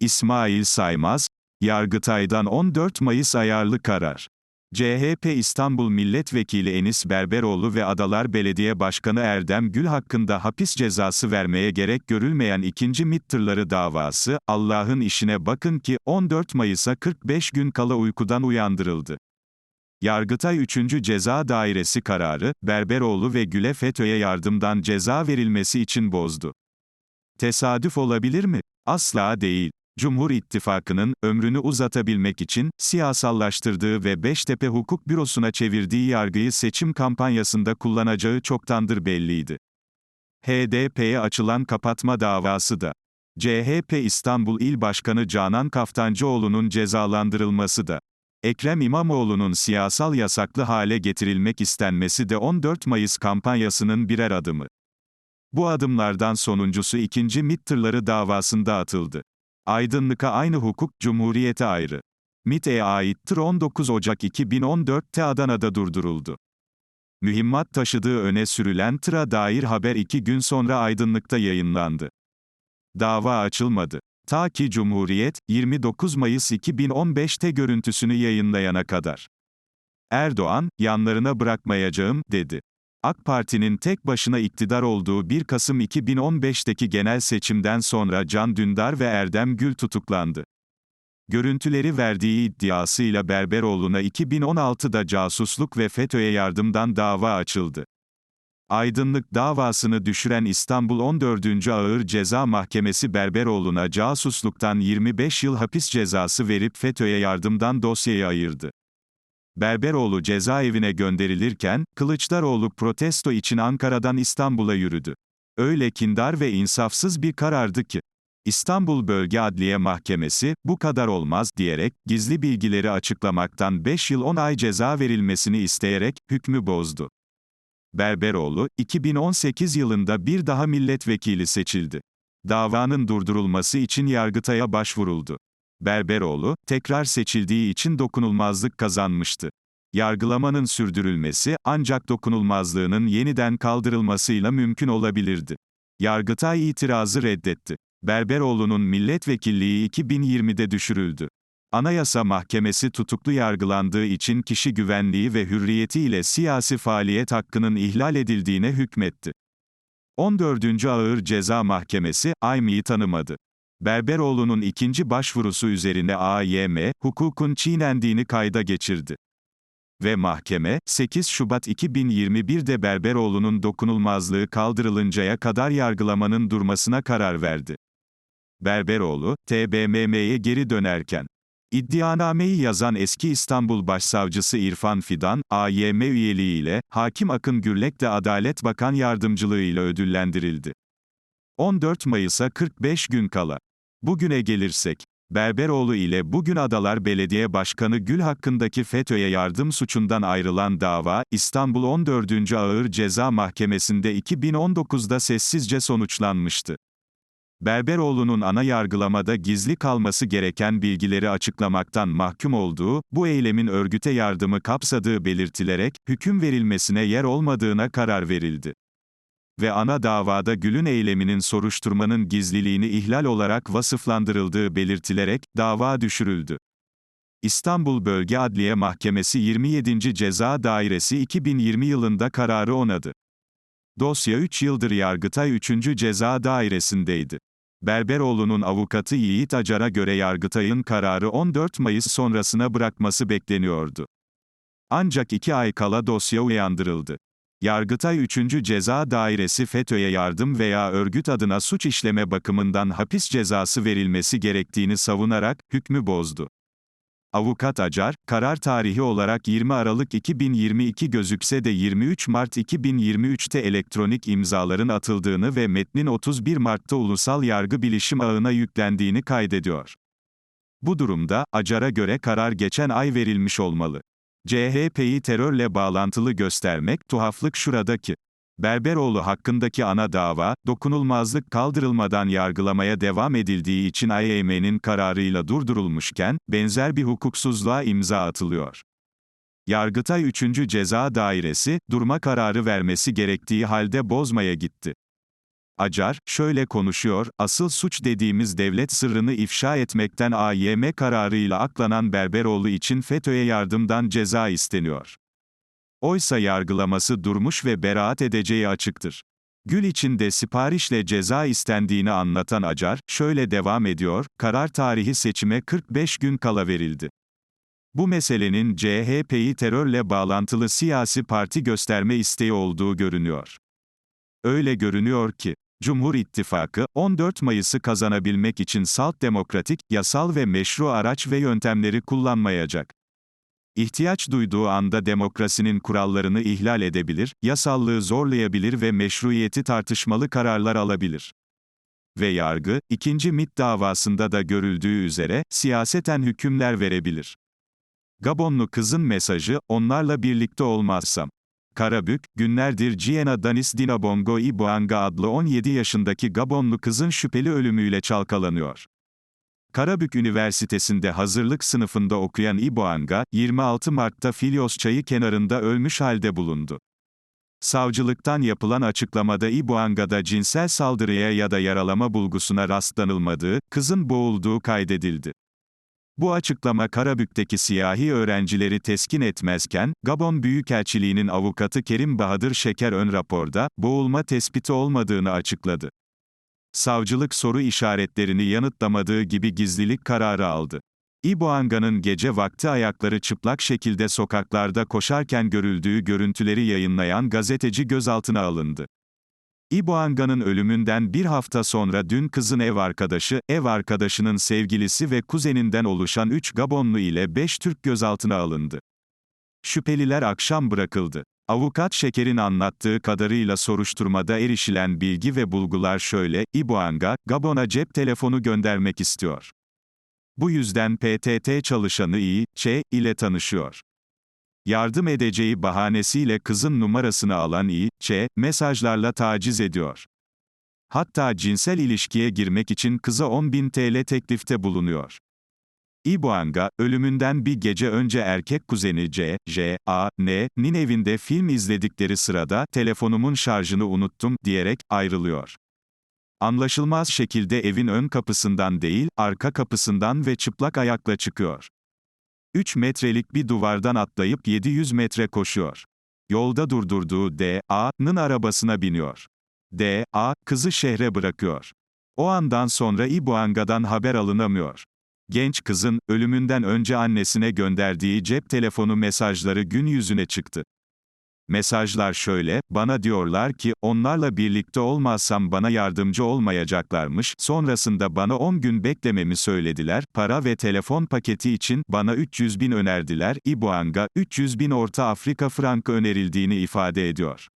İsmail Saymaz, Yargıtay'dan 14 Mayıs ayarlı karar. CHP İstanbul Milletvekili Enis Berberoğlu ve Adalar Belediye Başkanı Erdem Gül hakkında hapis cezası vermeye gerek görülmeyen ikinci MİT tırları davası, Allah'ın işine bakın ki, 14 Mayıs'a 45 gün kala uykudan uyandırıldı. Yargıtay 3. Ceza Dairesi kararı, Berberoğlu ve Gül'e FETÖ'ye yardımdan ceza verilmesi için bozdu. Tesadüf olabilir mi? Asla değil. Cumhur İttifakı'nın, ömrünü uzatabilmek için, siyasallaştırdığı ve Beştepe Hukuk Bürosu'na çevirdiği yargıyı seçim kampanyasında kullanacağı çoktandır belliydi. HDP'ye açılan kapatma davası da. CHP İstanbul İl Başkanı Canan Kaftancıoğlu'nun cezalandırılması da. Ekrem İmamoğlu'nun siyasal yasaklı hale getirilmek istenmesi de 14 Mayıs kampanyasının birer adımı. Bu adımlardan sonuncusu ikinci MİT davasında atıldı. Aydınlık'a aynı hukuk, Cumhuriyete ayrı. MİT'e ait tır 19 Ocak 2014'te Adana'da durduruldu. Mühimmat taşıdığı öne sürülen tıra dair haber iki gün sonra Aydınlık'ta yayınlandı. Dava açılmadı. Ta ki Cumhuriyet, 29 Mayıs 2015'te görüntüsünü yayınlayana kadar. Erdoğan, yanlarına bırakmayacağım, dedi. AK Parti'nin tek başına iktidar olduğu 1 Kasım 2015'teki genel seçimden sonra Can Dündar ve Erdem Gül tutuklandı. Görüntüleri verdiği iddiasıyla Berberoğlu'na 2016'da casusluk ve FETÖ'ye yardımdan dava açıldı. Aydınlık davasını düşüren İstanbul 14. Ağır Ceza Mahkemesi Berberoğlu'na casusluktan 25 yıl hapis cezası verip FETÖ'ye yardımdan dosyayı ayırdı. Berberoğlu cezaevine gönderilirken, Kılıçdaroğlu protesto için Ankara'dan İstanbul'a yürüdü. Öyle kindar ve insafsız bir karardı ki, İstanbul Bölge Adliye Mahkemesi, bu kadar olmaz diyerek, gizli bilgileri açıklamaktan 5 yıl 10 ay ceza verilmesini isteyerek, hükmü bozdu. Berberoğlu, 2018 yılında bir daha milletvekili seçildi. Davanın durdurulması için Yargıtay'a başvuruldu. Berberoğlu, tekrar seçildiği için dokunulmazlık kazanmıştı. Yargılamanın sürdürülmesi, ancak dokunulmazlığının yeniden kaldırılmasıyla mümkün olabilirdi. Yargıtay itirazı reddetti. Berberoğlu'nun milletvekilliği 2020'de düşürüldü. Anayasa Mahkemesi tutuklu yargılandığı için kişi güvenliği ve hürriyeti ile siyasi faaliyet hakkının ihlal edildiğine hükmetti. 14. Ağır Ceza Mahkemesi, AYM'yi tanımadı. Berberoğlu'nun ikinci başvurusu üzerine AYM, hukukun çiğnendiğini kayda geçirdi. Ve mahkeme, 8 Şubat 2021'de Berberoğlu'nun dokunulmazlığı kaldırılıncaya kadar yargılamanın durmasına karar verdi. Berberoğlu, TBMM'ye geri dönerken, İddianameyi yazan eski İstanbul Başsavcısı İrfan Fidan, AYM üyeliğiyle, Hakim Akın Gürlek de Adalet Bakan Yardımcılığıyla ödüllendirildi. 14 Mayıs'a 45 gün kala. Bugüne gelirsek, Berberoğlu ile bugün Adalar Belediye Başkanı Gül hakkındaki FETÖ'ye yardım suçundan ayrılan dava, İstanbul 14. Ağır Ceza Mahkemesi'nde 2019'da sessizce sonuçlanmıştı. Berberoğlu'nun ana yargılamada gizli kalması gereken bilgileri açıklamaktan mahkum olduğu, bu eylemin örgüte yardımı kapsadığı belirtilerek, hüküm verilmesine yer olmadığına karar verildi. Ve ana davada Gül'ün eyleminin soruşturmanın gizliliğini ihlal olarak vasıflandırıldığı belirtilerek, dava düşürüldü. İstanbul Bölge Adliye Mahkemesi 27. Ceza Dairesi 2020 yılında kararı onadı. Dosya 3 yıldır Yargıtay 3. Ceza Dairesi'ndeydi. Berberoğlu'nun avukatı Yiğit Acar'a göre Yargıtay'ın kararı 14 Mayıs sonrasına bırakması bekleniyordu. Ancak iki ay kala dosya uyandırıldı. Yargıtay 3. Ceza Dairesi FETÖ'ye yardım veya örgüt adına suç işleme bakımından hapis cezası verilmesi gerektiğini savunarak, hükmü bozdu. Avukat Acar, karar tarihi olarak 20 Aralık 2022 gözükse de 23 Mart 2023'te elektronik imzaların atıldığını ve metnin 31 Mart'ta ulusal yargı bilişim ağına yüklendiğini kaydediyor. Bu durumda, Acar'a göre karar geçen ay verilmiş olmalı. CHP'yi terörle bağlantılı göstermek, tuhaflık şuradaki. Berberoğlu hakkındaki ana dava, dokunulmazlık kaldırılmadan yargılamaya devam edildiği için AYM'nin kararıyla durdurulmuşken, benzer bir hukuksuzluğa imza atılıyor. Yargıtay 3. Ceza Dairesi, durma kararı vermesi gerektiği halde bozmaya gitti. Acar, şöyle konuşuyor, asıl suç dediğimiz devlet sırrını ifşa etmekten AYM kararıyla aklanan Berberoğlu için FETÖ'ye yardımdan ceza isteniyor. Oysa yargılaması durmuş ve beraat edeceği açıktır. Gül için de siparişle ceza istendiğini anlatan Acar, şöyle devam ediyor, karar tarihi seçime 45 gün kala verildi. Bu meselenin CHP'yi terörle bağlantılı siyasi parti gösterme isteği olduğu görünüyor. Öyle görünüyor ki, Cumhur İttifakı, 14 Mayıs'ı kazanabilmek için salt demokratik, yasal ve meşru araç ve yöntemleri kullanmayacak. İhtiyaç duyduğu anda demokrasinin kurallarını ihlal edebilir, yasallığı zorlayabilir ve meşruiyeti tartışmalı kararlar alabilir. Ve yargı, ikinci MIT davasında da görüldüğü üzere, siyaseten hükümler verebilir. Gabonlu kızın mesajı, onlarla birlikte olmazsam. Karabük, günlerdir Giena Danis Dinabongo Iboanga adlı 17 yaşındaki Gabonlu kızın şüpheli ölümüyle çalkalanıyor. Karabük Üniversitesi'nde hazırlık sınıfında okuyan Iboanga, 26 Mart'ta Filyos çayı kenarında ölmüş halde bulundu. Savcılıktan yapılan açıklamada Iboanga'da cinsel saldırıya ya da yaralama bulgusuna rastlanılmadığı, kızın boğulduğu kaydedildi. Bu açıklama Karabük'teki siyahi öğrencileri teskin etmezken, Gabon Büyükelçiliği'nin avukatı Kerim Bahadır Şeker ön raporda, boğulma tespiti olmadığını açıkladı. Savcılık soru işaretlerini yanıtlamadığı gibi gizlilik kararı aldı. İboanga'nın gece vakti ayakları çıplak şekilde sokaklarda koşarken görüldüğü görüntüleri yayınlayan gazeteci gözaltına alındı. İboanga'nın ölümünden bir hafta sonra dün kızın ev arkadaşı, ev arkadaşının sevgilisi ve kuzeninden oluşan 3 Gabonlu ile 5 Türk gözaltına alındı. Şüpheliler akşam bırakıldı. Avukat Şeker'in anlattığı kadarıyla soruşturmada erişilen bilgi ve bulgular şöyle, İboanga, Gabon'a cep telefonu göndermek istiyor. Bu yüzden PTT çalışanı İ, Ç, ile tanışıyor. Yardım edeceği bahanesiyle kızın numarasını alan İ, Ç, mesajlarla taciz ediyor. Hatta cinsel ilişkiye girmek için kıza 10.000 TL teklifte bulunuyor. İboanga, ölümünden bir gece önce erkek kuzeni C, J, A, N, nin evinde film izledikleri sırada, telefonumun şarjını unuttum, diyerek, ayrılıyor. Anlaşılmaz şekilde evin ön kapısından değil, arka kapısından ve çıplak ayakla çıkıyor. 3 metrelik bir duvardan atlayıp 700 metre koşuyor. Yolda durdurduğu D, A.'nın arabasına biniyor. D, A, kızı şehre bırakıyor. O andan sonra İboanga'dan haber alınamıyor. Genç kızın, ölümünden önce annesine gönderdiği cep telefonu mesajları gün yüzüne çıktı. Mesajlar şöyle, bana diyorlar ki, onlarla birlikte olmazsam bana yardımcı olmayacaklarmış, sonrasında bana 10 gün beklememi söylediler, para ve telefon paketi için, bana 300 bin önerdiler, İboanga, 300 bin Orta Afrika frankı önerildiğini ifade ediyor.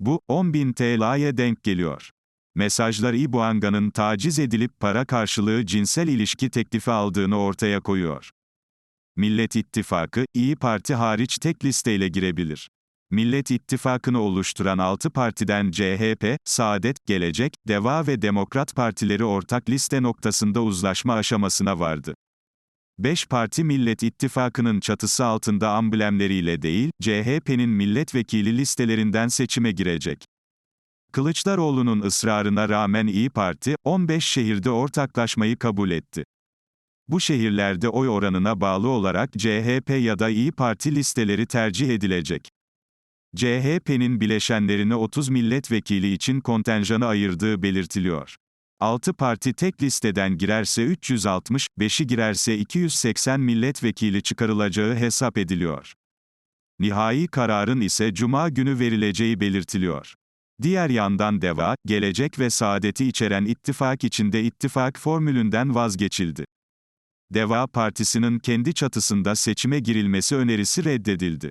Bu, 10 bin TL'ye denk geliyor. Mesajlar İboanga'nın taciz edilip para karşılığı cinsel ilişki teklifi aldığını ortaya koyuyor. Millet İttifakı, İyi Parti hariç tek listeyle girebilir. Millet İttifakı'nı oluşturan 6 partiden CHP, Saadet, Gelecek, Deva ve Demokrat Partileri ortak liste noktasında uzlaşma aşamasına vardı. 5 parti Millet İttifakı'nın çatısı altında amblemleriyle değil, CHP'nin milletvekili listelerinden seçime girecek. Kılıçdaroğlu'nun ısrarına rağmen İyi Parti, 15 şehirde ortaklaşmayı kabul etti. Bu şehirlerde oy oranına bağlı olarak CHP ya da İyi Parti listeleri tercih edilecek. CHP'nin bileşenlerine 30 milletvekili için kontenjanı ayırdığı belirtiliyor. 6 parti tek listeden girerse 360, 5'i girerse 280 milletvekili çıkarılacağı hesap ediliyor. Nihai kararın ise cuma günü verileceği belirtiliyor. Diğer yandan DEVA, Gelecek ve Saadet'i içeren ittifak içinde ittifak formülünden vazgeçildi. DEVA Partisi'nin kendi çatısında seçime girilmesi önerisi reddedildi.